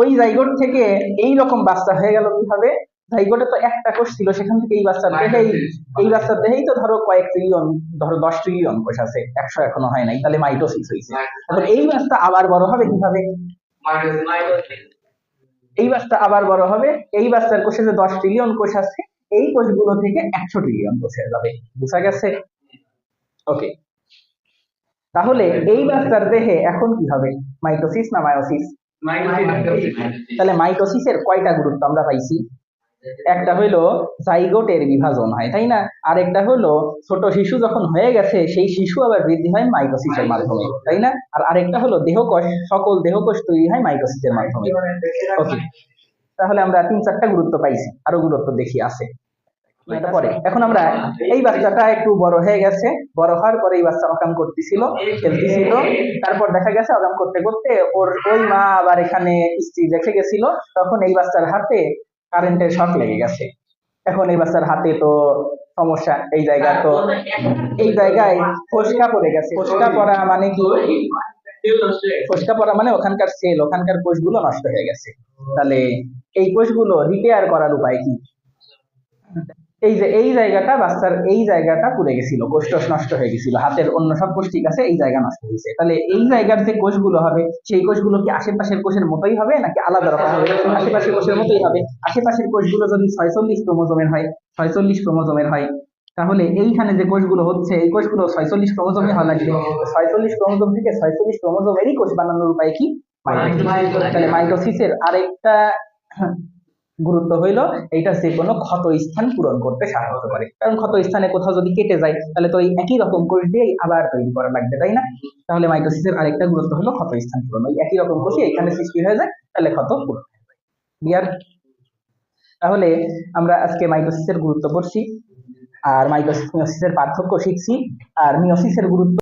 ওই জাইগোট থেকে এই রকম বাচ্চা হয়ে গেল কীভাবে? জাইগোটে তো একটা কোষ ছিল সেখান থেকে এই বাচ্চার দেহেই এই বাচ্চার দেহেই তো ধরো কয়েক ট্রিলিয়ন ধরো দশ ট্রিলিয়ন কোষ আছে একশো এখনও হয় নাই তাহলে মাইটোসিস হয়েছে। এখন এই বাচ্চা আবার বড় হবে কীভাবে? এই বাচ্চা আবার বড় হবে এই বাচ্চার কোষে যে দশ ট্রিলিয়ন কোষ আছে এই কোষগুলো থেকে একশো ট্রিলিয়ন কোষ হয়ে যাবে। বুঝা গেছে? ওকে তাহলে এই বাচ্চার দেহে এখন কি হবে? মাইটোসিস না মায়োসিস তাহলে মাইটোসিসের কয়টা গুরুত্ব আমরা পাইছি? একটা হইল জাইগোটের বিভাজন হয় তাই না? আর একটা হলো ছোট শিশু যখন হয়ে গেছে সেই শিশু আবার বৃদ্ধি হয় মাইকোসিসের মাধ্যমে তাই না? আর আরেকটা হলো দেহকোষ সকল দেহকোষ তৈরি হয় মাইটোসিসের মাধ্যমে। ওকে তাহলে আমরা তিন চারটা গুরুত্ব পাইছি আরও গুরুত্ব দেখি আছে। পরে। এখন আমরা এই বাচ্চাটা একটু বড় হয়ে গেছে। বড় হওয়ার পরে এই বাচ্চা অকাম করতেছিল খেলতেছিল। তারপর দেখা গেছে অকাম করতে করতে ওর ওই মা আবার এখানে স্ত্রী রেখে গেছিল। তখন এই বাচ্চার হাতে কারেন্টের শক লেগে গেছে। এখন এই বাচ্চার হাতে তো সমস্যা। এই জায়গা তো এই জায়গায় ফসকা পড়ে গেছে। ফসকা পড়া মানে কি? ফসকা পড়া মানে ওখানকার সেল ওখানকার কোষগুলো নষ্ট হয়ে গেছে। তাহলে এই কোষগুলো রিপেয়ার করার উপায় কি? এই যে এই জায়গাটা বাচ্চার এই জায়গাটা পুড়ে গেছিল কোষ নষ্ট হয়ে গেছিল হাতের অন্য সব কোষ ঠিক আছে এই জায়গা নষ্ট হয়েছে। তাহলে এই জায়গার যে কোষগুলো হবে সেই কোষগুলো কি আশেপাশের কোষের মতোই হবে নাকি আলাদা রকম হবে? আশেপাশের কোষের মতোই হবে। আশেপাশের কোষগুলো যদি ছয়চল্লিশ ক্রোমোজোমের হয় ছয়চল্লিশ ক্রোমোজোমের হয় তাহলে এইখানে যে কোষগুলো হচ্ছে এই কোষগুলো ছয়চল্লিশ ক্রোমোজোমে হওয়া লাগবে ছয়চল্লিশ ক্রোমোজোম থেকে ছয়চল্লিশ ক্রোমোজোমেরই কোষ বানানোর উপায় কি। তাহলে মাইটোসিসের আরেকটা গুরুত্ব হইল এইটা যে কোনো ক্ষত স্থান পূরণ করতে সাহায্য করে। কারণ ক্ষত স্থানে কোথাও যদি কেটে যায়, তাহলে তো ওই একই রকম কোষ দিয়েই আবার তৈরি করা লাগবে, তাই না? তাহলে মাইটোসিসের আরেকটা গুরুত্ব হলো ক্ষত স্থান পূরণ। ওই একই রকম কোষই এখানে সৃষ্টি হয়ে যায়, তাহলে ক্ষত পূরণ ক্লিয়ার তাহলে আমরা আজকে মাইটোসিসের গুরুত্ব পড়ছি, আর মাইটোসিস পার্থক্য শিখছি, আর মিওসিসের গুরুত্ব